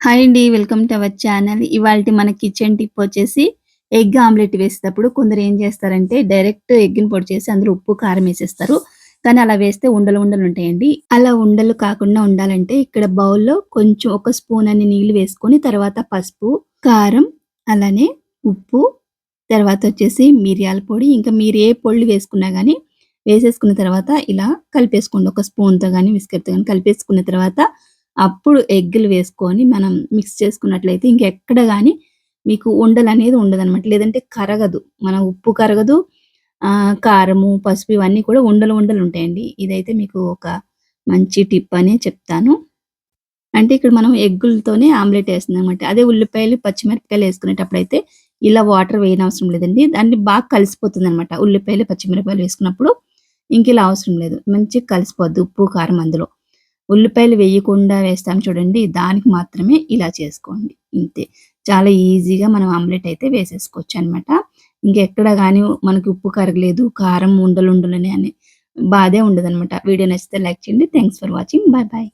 Hi అండి. Welcome to our channel. ఇవాళ మన కిచెన్ టిప్ వచ్చేసి ఎగ్ ఆమ్లెట్ వేసేటప్పుడు కొందరు ఏం చేస్తారంటే డైరెక్ట్ ఎగ్‌ని పొడి చేసి అందులో ఉప్పు, కారం వేసేస్తారు కానీ అలా వేస్తే ఉండలు ఉండలు ఉంటాయండి. అలా ఉండలు కాకుండా ఉండాలంటే ఇక్కడ బౌల్‌లో కొంచెం ఒక స్పూన్ అన్ని నీళ్ళు వేసుకొని తర్వాత పసుపు, కారం, అలానే ఉప్పు, తర్వాత వచ్చేసి మిరియాల పొడి ఇంకా మీరు ఏ పొళ్ళు వేసుకున్నా కానీ వేసేసుకున్న తర్వాత ఇలా కలిపేసుకోండి. ఒక స్పూన్‌తో కానీ విస్కర్‌తో కానీ కలిపేసుకున్న తర్వాత అప్పుడు ఎగ్గులు వేసుకొని మనం మిక్స్ చేసుకున్నట్లయితే ఇంకెక్కడ కానీ మీకు ఉండలు అనేది ఉండదు ఉండదనమాట. లేదంటే కరగదు. మన ఉప్పు కరగదు. కారము, పసుపు ఇవన్నీ కూడా ఉండలు ఉండలు ఉంటాయండి. ఇదైతే మీకు ఒక మంచి టిప్ అనే చెప్తాను. అంటే ఇక్కడ మనం ఎగ్గులతోనే ఆమ్లెట్ ఏస్తున్నామనమాట. అదే ఉల్లిపాయలు, పచ్చిమిరపకాయలు ఏసుకునేటప్పుడైతే ఇలా వాటర్ వేయనవసరం లేదండి. దాన్ని బాగా కలిసిపోతుందనమాట. ఉల్లిపాయలు, పచ్చిమిరపకాయలు వేసుకున్నప్పుడు ఇంక ఇలా అవసరం లేదు. మంచిగా కలిసిపోద్ది ఉప్పు, కారం అందులో. ఉల్లిపాయలు వేయకుండా వేస్తాం చూడండి. దానికి మాత్రమే ఇలా చేసుకోండి. ఇంతే. చాలా ఈజీగా మనం ఆమ్లెట్ అయితే వేసేసుకోవచ్చు అనమాట ఇంకెక్కడ కానీ మనకి ఉప్పు కరగలేదు, కారం ఉండలు ఉండలని అనే బాధే ఉండదనమాట. వీడియో నచ్చితే లైక్ చేయండి. Thanks for watching. Bye bye.